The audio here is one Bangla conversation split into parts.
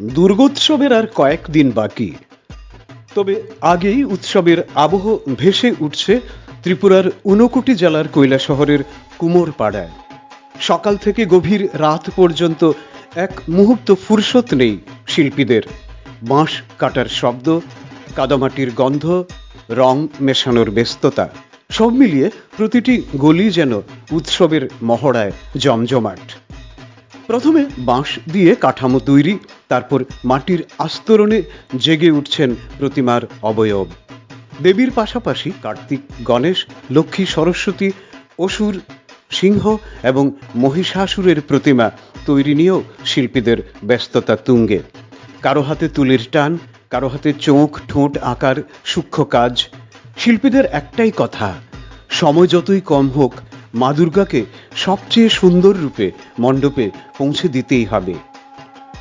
দুর্গোৎসবের আর কয়েকদিন বাকি। তবে আগেই উৎসবের আবহ ভেসে উঠছে ত্রিপুরার ঊনকোটি জেলার কৈলা শহরের কুমোরপাড়ায়। সকাল থেকে গভীর রাত পর্যন্ত এক মুহূর্ত ফুরসত নেই শিল্পীদের। বাঁশ কাটার শব্দ, কাদামাটির গন্ধ, রং মেশানোর ব্যস্ততা, সব মিলিয়ে প্রতিটি গলি যেন উৎসবের মহড়ায় জমজমাট। প্রথমে বাঁশ দিয়ে কাঠামো তৈরি, তারপর মাটির আস্তরণে জেগে উঠছেন প্রতিমার অবয়ব। দেবীর পাশাপাশি কার্তিক, গণেশ, লক্ষ্মী, সরস্বতী, অসুর, সিংহ এবং মহিষাসুরের প্রতিমা তৈরি নিয়েও শিল্পীদের ব্যস্ততা তুঙ্গে। কারও হাতে তুলির টান, কারও হাতে চোখ, ঠোঁট, আকার, সূক্ষ্ম কাজ। শিল্পীদের একটাই কথা, সময় যতই কম হোক মা দুর্গাকে সবচেয়ে সুন্দর রূপে মণ্ডপে পৌঁছে দিতেই হবে।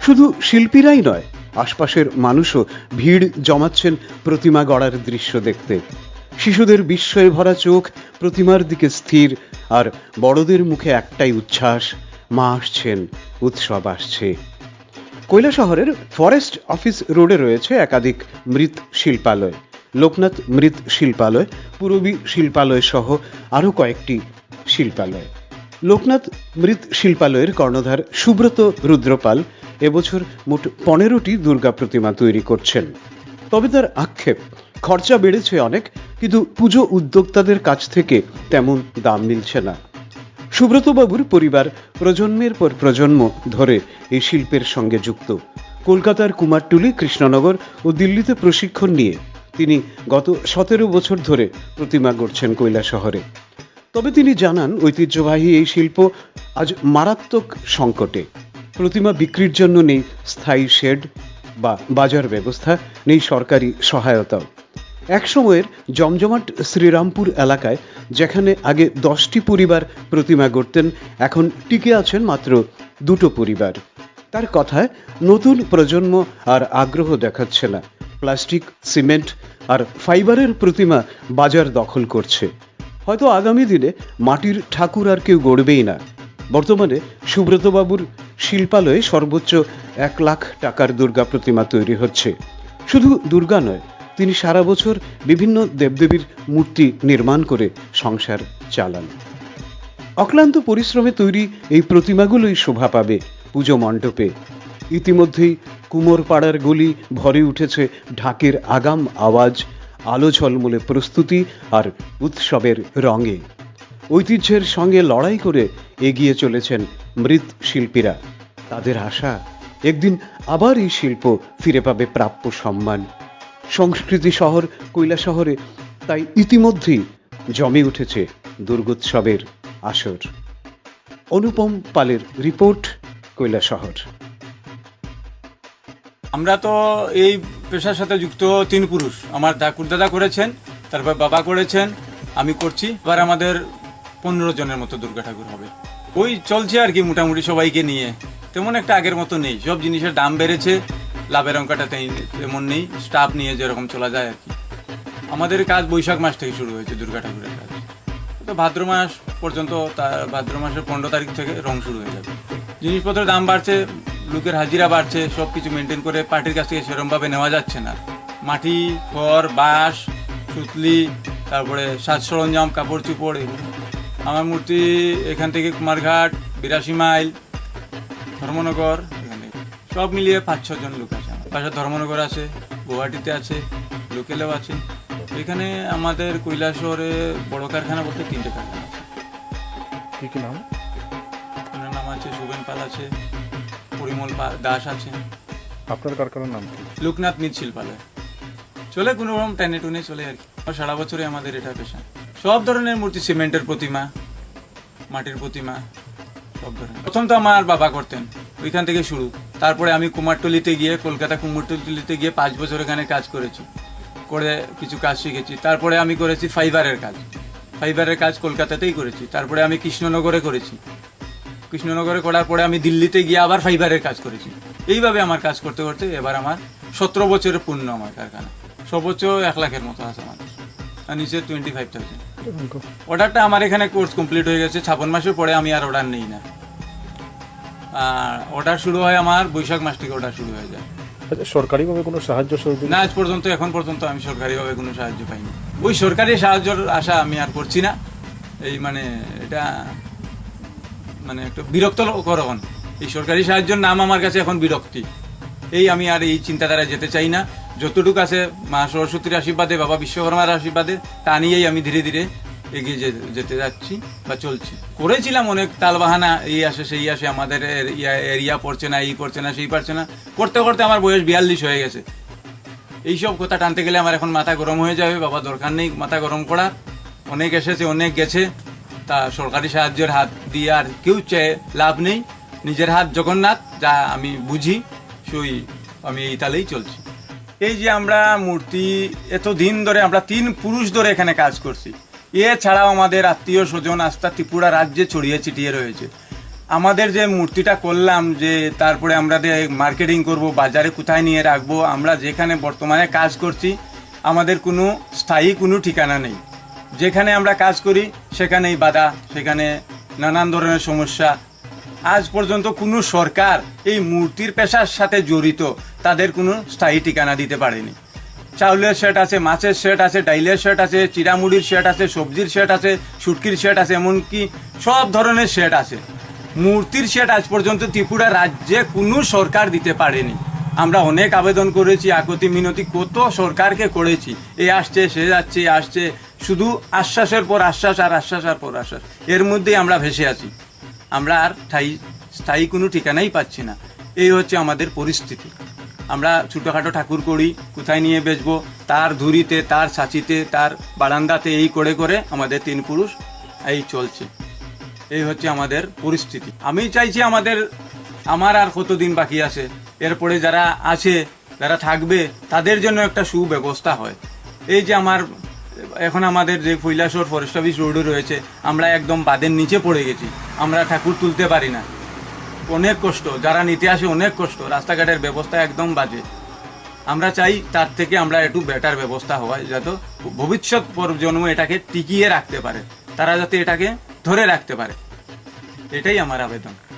শুধু শিল্পীরাই নয়, আশপাশের মানুষও ভিড় জমাচ্ছেন প্রতিমা গড়ার দৃশ্য দেখতে। শিশুদের বিস্ময়ে ভরা চোখ প্রতিমার দিকে স্থির, আর বড়দের মুখে একটাই উচ্ছ্বাস, মা আসছেন, উৎসব আসছে। কৈলা শহরের ফরেস্ট অফিস রোডে রয়েছে একাধিক মৃৎ শিল্পালয়। লোকনাথ মৃৎ শিল্পালয়, পূরবী শিল্পালয় সহ আরও কয়েকটি শিল্পালয়। লোকনাথ মৃৎ শিল্পালয়ের কর্ণধার সুব্রত রুদ্রপাল এবছর মোট পনেরোটি দুর্গা প্রতিমা তৈরি করছেন। তবে তার আক্ষেপ, খরচা বেড়েছে অনেক, কিন্তু পুজো উদ্যোক্তাদের কাছ থেকে তেমন দাম মিলছে না। সুব্রতবাবুর পরিবার প্রজন্মের পর প্রজন্ম ধরে এই শিল্পের সঙ্গে যুক্ত। কলকাতার কুমারটুলি, কৃষ্ণনগর ও দিল্লিতে প্রশিক্ষণ নিয়ে তিনি গত সতেরো বছর ধরে প্রতিমা গড়ছেন কৈলা শহরে তবে তিনি জানান, ঐতিহ্যবাহী এই শিল্প আজ মারাত্মক সংকটে। প্রতিমা বিক্রির জন্য নেই স্থায়ী শেড বা বাজার ব্যবস্থা, নেই সরকারি সহায়তাও। এক সময়ের জমজমাট শ্রীরামপুর এলাকায়, যেখানে আগে দশটি পরিবার প্রতিমা গড়তেন, এখন টিকে আছেন মাত্র দুটো পরিবার। তার কথায়, নতুন প্রজন্ম আর আগ্রহ দেখাচ্ছে না। প্লাস্টিক, সিমেন্ট আর ফাইবারের প্রতিমা বাজার দখল করছে। হয়তো আগামী দিনে মাটির ঠাকুর আর কেউ গড়বেই না। বর্তমানে সুব্রতবাবুর শিল্পালয়ে সর্বোচ্চ এক লাখ টাকার দুর্গা প্রতিমা তৈরি হচ্ছে। শুধু দুর্গা নয়, তিনি সারা বছর বিভিন্ন দেবদেবীর মূর্তি নির্মাণ করে সংসার চালান। অক্লান্ত পরিশ্রমে তৈরি এই প্রতিমাগুলোই শোভা পাবে পুজো মণ্ডপে। ইতিমধ্যেই কুমোরপাড়ার গলি ভরে উঠেছে ঢাকের আগাম আওয়াজ। আলো ঝলমলে প্রস্তুতি আর উৎসবের রঙে। ঐতিহ্যের সঙ্গে লড়াই করে এগিয়ে চলেছেন মৃৎ শিল্পীরা। তাদের আশা, একদিন আবার এই শিল্প ফিরে পাবে প্রাপ্য সম্মান। সংস্কৃতি শহর কৈলা শহরে তাই ইতিমধ্যেই জমে উঠেছে দুর্গোৎসবের আসর। অনুপম পালের রিপোর্ট কৈলা শহর আমরা তো এই পেশার সাথে যুক্ত তিন পুরুষ। আমার ঠাকুর দাদা করেছেন, তারপর বাবা করেছেন, আমি করছি। এবার আমাদের পনেরো জনের মতো দুর্গা ঠাকুর হবে। ওই চলছে আর কি মোটামুটি সবাইকে নিয়ে। তেমন একটা আগের মতো নেই। সব জিনিসের দাম বেড়েছে। লাভের অঙ্কটা তেমন নেই। স্টাফ নিয়ে যেরকম চলা যায় আর কি। আমাদের কাজ বৈশাখ মাস থেকে শুরু হয়েছে দুর্গা ঠাকুরের কাজ। তো ভাদ্র মাস পর্যন্ত ভাদ্র মাসের পনেরো তারিখ থেকে রং শুরু হয়ে যাবে। জিনিসপত্রের দাম বাড়ছে লোকের হাজিরা বাড়ছে সব কিছু মেনটেন করে পার্টির কাছ থেকে সেরকমভাবে নেওয়া যাচ্ছে না। মাটি খড় বাঁশ সুতলি তারপরে সাজ সরঞ্জাম কাপড় চোপড় এগুলো। আমার মূর্তি এখান থেকে কুমারঘাট বিরাশি মাইল ধর্মনগর এখানে। সব মিলিয়ে পাঁচ ছজন লোক আছে পাশে ধর্মনগর আছে গুয়াহাটিতে আছে লোকেলেও আছে। এখানে আমাদের কৈলাসহরে বড় কারখানা বলতে তিনটে কারখানা আছে। কি নাম? ওনার নাম আছে শুভেন পাল আছে। পরিমল দাস আছে আপনার কারখানার নাম কি? লোকনাথ শিল্পালয়। চলে কোনো রকম টেনে টুনে চলে আর কি। সারা বছরে আমাদের এটা পেশা। সব ধরনের মূর্তি সিমেন্টের প্রতিমা মাটির প্রতিমা সব ধরনের। প্রথম তো আমার বাবা করতেন ওইখান থেকে শুরু। তারপরে আমি কুমারটুলিতে গিয়ে কলকাতা কুমারটুলিতে গিয়ে পাঁচ বছর এখানে কাজ করেছি। করে কিছু কাজ শিখেছি। তারপরে আমি করেছি ফাইবারের কাজ। ফাইবারের কাজ কলকাতাতেই করেছি। তারপরে আমি কৃষ্ণনগরে করেছি। কৃষ্ণনগরে করার পরে আমি দিল্লিতে গিয়ে আবার ফাইবারের কাজ করেছি। এইভাবে আমার কাজ করতে করতে এবার আমার সতেরো বছরের পূর্ণ আমার কারখানা। সর্বোচ্চ এক লাখের মতো আছে আমার। আর নিচে টোয়েন্টি ফাইভ থাউজেন্ড অর্ডারটা আমার এখানে কোর্স কমপ্লিট হয়ে গেছে ছাপ্পান্ন মাসের পরে আমি আর অর্ডার নেই না। আর অর্ডার শুরু হয় আমার বৈশাখ মাস থেকে অর্ডার শুরু হয়ে যায়। আচ্ছা সরকারিভাবে কোনো সাহায্য না আজ পর্যন্ত এখন পর্যন্ত আমি সরকারিভাবে কোনো সাহায্য পাইনি। ওই সরকারি সাহায্যের আশা আমি আর করছি না। এই মানে এটা মানে একটু বিরক্তকর এখন। এই সরকারি সাহায্যের নাম আমার কাছে এখন বিরক্তি। এই আমি আর এই চিন্তাধারায় যেতে চাই না। যতটুকু আছে মা সরস্বতীর আশীর্বাদে, বাবা বিশ্বকর্মার আশীর্বাদে, তা নিয়েই আমি ধীরে ধীরে এগিয়ে যেতে যাচ্ছি বা চলছি। করেছিলাম অনেক তালবাহানা, এই আসে সেই আসে, আমাদের এর- এরিয়া পড়ছে না এই পড়ছে না, সেই পারছে না। করতে করতে আমার বয়স বিয়াল্লিশ হয়ে গেছে। এইসব কথা টানতে গেলে আমার এখন মাথা গরম হয়ে যাবে, বাবা দরকার নেই মাথা গরম করার। অনেক এসেছে, অনেক গেছে। তা সরকারি সাহায্যের হাত দিয়ে আর কেউ চেয়ে লাভ নেই। নিজের হাত জগন্নাথ, যা আমি বুঝি, সেই আমি এই তালেই চলছি। এই যে আমরা মূর্তি, এত দিন ধরে আমরা তিন পুরুষ ধরে এখানে কাজ করছি। এছাড়াও আমাদের আত্মীয় স্বজন আস্থা ত্রিপুরা রাজ্যে ছড়িয়ে ছিটিয়ে রয়েছে। আমাদের যে মূর্তিটা করলাম, যে তারপরে আমরা যে মার্কেটিং করব, বাজারে কোথায় নিয়ে রাখব, আমরা যেখানে বর্তমানে কাজ করছি, আমাদের কোনো স্থায়ী কোনো ঠিকানা নেই। যেখানে আমরা কাজ করি, সেখানেই বাধা, সেখানে নানান ধরনের সমস্যা। আজ পর্যন্ত কোনো সরকার এই মূর্তির পেশার সাথে জড়িত, তাদের কোনো স্থায়ী ঠিকানা দিতে পারেনি। চাউলের শেড আছে, মাছের শেড আছে, ডাইলের শেড আছে, চিরামুড়ির শেড আছে, সবজির শেড আছে, শুটকির শেড আছে, এমনকি সব ধরনের শেড আছে। মূর্তির শেড আজ পর্যন্ত ত্রিপুরা রাজ্যে কোনো সরকার দিতে পারেনি। আমরা অনেক আবেদন করেছি, আকতি মিনতি কত সরকারকে করেছি। এ আসছে, সে যাচ্ছে আসছে শুধু আশ্বাসের পর আশ্বাস আর আশ্বাস আর পর আশ্বাস। এর মধ্যেই আমরা ভেসে আছি। আমরা আর স্থায়ী স্থায়ী কোনো ঠিকানাই পাচ্ছি না। এই হচ্ছে আমাদের পরিস্থিতি। আমরা ছোটোখাটো ঠাকুর করি কোথায় নিয়ে বেচবো, তার ধুরিতে, তার সাঁচিতে তার বারান্দাতে এই করে করে আমাদের তিন পুরুষ এই চলছে। এই হচ্ছে আমাদের পরিস্থিতি। আমি চাইছি আমাদের, আমার আর কতদিন বাকি আছে? এরপরে যারা আছে, যারা থাকবে, তাদের জন্য একটা সুব্যবস্থা হয়। এই যে আমার এখন আমাদের যে কৈলাসর ফরেস্ট অফিস রোডও রয়েছে, আমরা একদম বাদের নিচে পড়ে গেছি। আমরা ঠাকুর তুলতে পারি না। অনেক কষ্ট, যারা নিতে আসে অনেক কষ্ট, রাস্তাঘাটের ব্যবস্থা একদম বাজে। আমরা চাই তার থেকে আমরা একটু বেটার ব্যবস্থা হয়, যাতে ভবিষ্যৎ প্রজন্ম এটাকে টিকিয়ে রাখতে পারে। তারা যাতে এটাকে ধরে রাখতে পারে। এটাই আমার আবেদন।